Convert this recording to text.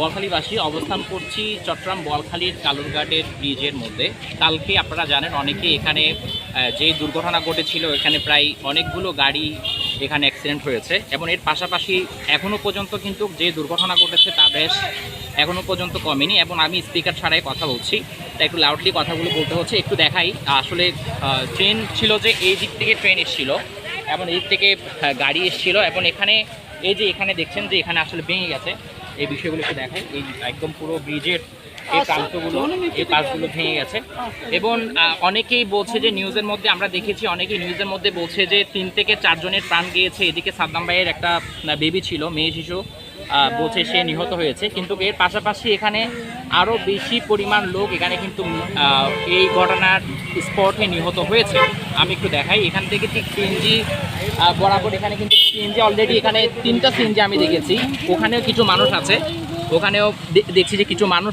বলখালিবাসী, অবস্থান করছি চট্টগ্রাম বলখালির কালুরঘাটের ব্রিজের মধ্যে। কালকে আপনারা জানেন অনেকে এখানে যে দুর্ঘটনা ঘটেছিল, এখানে প্রায় অনেকগুলো গাড়ি এখানে অ্যাক্সিডেন্ট হয়েছে এবং এর পাশাপাশি এখনও পর্যন্ত কিন্তু যে দুর্ঘটনা ঘটেছে তা বেশ এখনও পর্যন্ত কমেনি এবং আমি স্পিকার ছাড়াই কথা বলছি। তাই একটু লাউডলি কথাগুলো বলতে হচ্ছে, একটু দেখাই। আসলে ট্রেন ছিল যে এই দিক থেকে ট্রেন এসেছিল এবং এই দিক থেকে গাড়ি এসেছিল এবং এখানে, এই যে এখানে দেখছেন যে এখানে আসলে ভেঙে গেছে। এই বিষয়গুলো একটু দেখাই এই একদম পুরো ব্রিজের এই প্রান্তগুলো এই পাশগুলো ভেঙে গেছে। এবং আহ, অনেকেই বলছে যে নিউজের মধ্যে আমরা দেখেছি অনেকেই নিউজের মধ্যে বলছে যে তিন থেকে চারজনের প্রাণ গিয়েছে। এদিকে সাদ্দাম ভাইয়ের একটা বেবি ছিল মেয়ে শিশু। বলছে সে নিহত হয়েছে। কিন্তু এর পাশাপাশি এখানে আরও বেশি পরিমাণ লোক এখানে কিন্তু এই ঘটনার স্পটে নিহত হয়েছে। আমি একটু দেখাই। এখান থেকে ঠিক সিএনজি বরাবর এখানে কিন্তু সিএনজি অলরেডি এখানে তিনটা সিএনজি আমি দেখেছি। ওখানেও কিছু মানুষ আছে। ওখানেও দেখছি যে কিছু মানুষ